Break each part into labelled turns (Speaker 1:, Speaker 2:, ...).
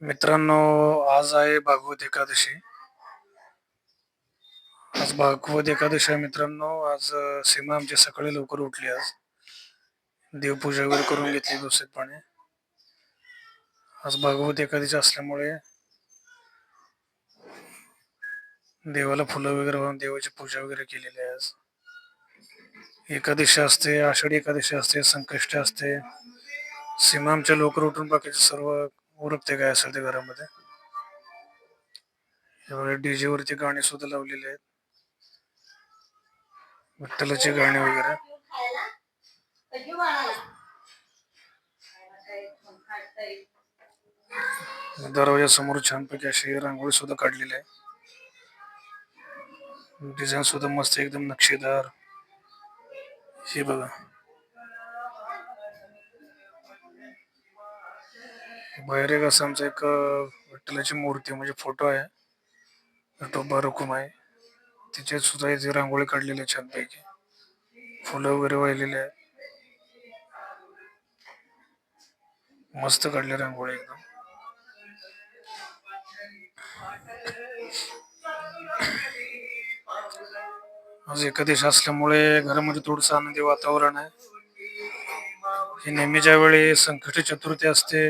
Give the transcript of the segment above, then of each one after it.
Speaker 1: मित्रांनो आज आहे भागवत एकादशी. आज भागवत एकादशी आहे मित्रांनो. आज अं, सीमा आमची सकाळी लवकर उठली आज. देवपूजा वगैरे करून घेतली व्यवस्थितपणे. आज भागवत एकादशी असल्यामुळे देवाला फुलं वगैरे वाहून देवाची पूजा वगैरे केलेली आहे आज. एकादशी असते आषाढी एकादशी असते संकष्टी असते. सीमा आमच्या लवकर उठून बाकीचे सर्व उरकते काय असेल ते घरामध्ये. डीजे वरती गाणी सुद्धा लावलेले आहेत. विठ्ठलाची गाणी वगैरे. दरवाजा समोर छानपैकी अशी रांगोळी सुद्धा काढलेली आहे. डिझाईन सुद्धा मस्त एकदम नक्षीदार. हे बघा. बाहेर एक असं आमचं एक विठ्ठलाची मूर्ती म्हणजे फोटो आहे. विठोबा रुकुम आहे. तिच्यात सुद्धा इथे रांगोळी काढलेली आहे छानपैकी. फुलं वगैरे वाहिलेली आहे मस्त काढली रांगोळी एकदम. आज एकादशी असल्यामुळे घरामध्ये थोडस आनंदी वातावरण आहे. ही नेहमी ज्यावेळी संकट चतुर्थी असते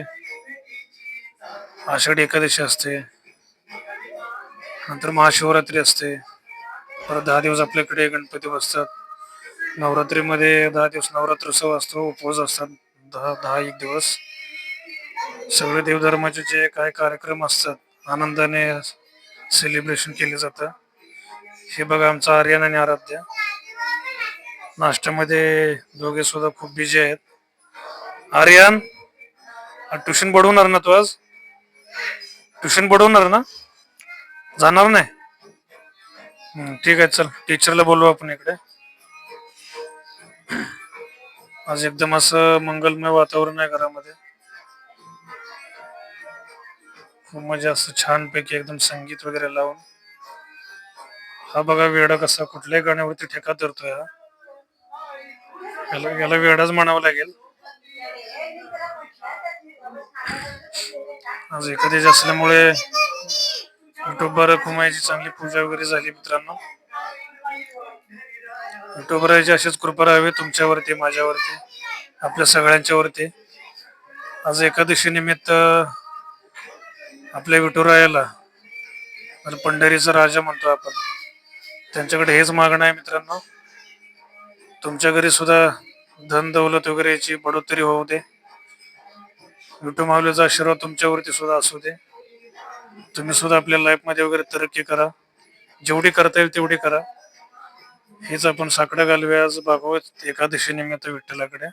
Speaker 1: आषाढी एकादशी असते. नंतर महाशिवरात्री असते. परत दहा दिवस आपल्याकडे गणपती बसतात. नवरात्रीमध्ये दहा दिवस नवरात्रोत्सव असतो उपवास असतात. दहा दहा एक दिवस. सगळे देवधर्माचे जे काही कार्यक्रम असतात आनंदाने सेलिब्रेशन केले जातं. हे बघा आमचं आर्यन आणि आराध्य. नाश्त्यामध्ये दोघे सुद्धा खूप बिझी आहेत. आर्यन ट्युशन बडवणार ना तू आज? ट्युशन बुडवणार ना? जाणार नाही? ठीक आहे चल. टीचरला बोलू आपण इकडे. आज एकदम असं मंगलमय वातावरण आहे घरामध्ये. खूप म्हणजे असं छानपैकी एकदम संगीत वगैरे लावून. हा बघा वेडा कसा कुठल्याही गाण्यावरती ठेका धरतोय हा. याला याला वेडाच म्हणावं लागेल. आज एखादी असल्यामुळे युट्यूबवर कुमायची चांगली पूजा वगैरे झाली मित्रांनो. विठोबराची अशीच कृपा राहावी तुमच्यावरती माझ्यावरती आपल्या सगळ्यांच्यावरती. आज एकादशी निमित्त आपल्या विठुरायाला पंढरीचा राजा म्हणतो आपण त्यांच्याकडे हेच मागणं आहे मित्रांनो. तुमच्या घरी सुद्धा धन दौलत वगैरे याची बढोतरी होऊ दे. विठू माऊलीचा आशीर्वाद तुमच्यावरती सुद्धा असू दे. तुम्ही सुद्धा आपल्या लाईफमध्ये वगैरे तरक्की करा. जेवढी करता येईल तेवढी करा. हेच आपण साकडं घालूया. आज भागवत एकादशी निमित्त विठ्ठलाकडे.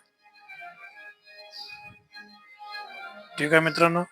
Speaker 1: ठीक आहे मित्रांनो?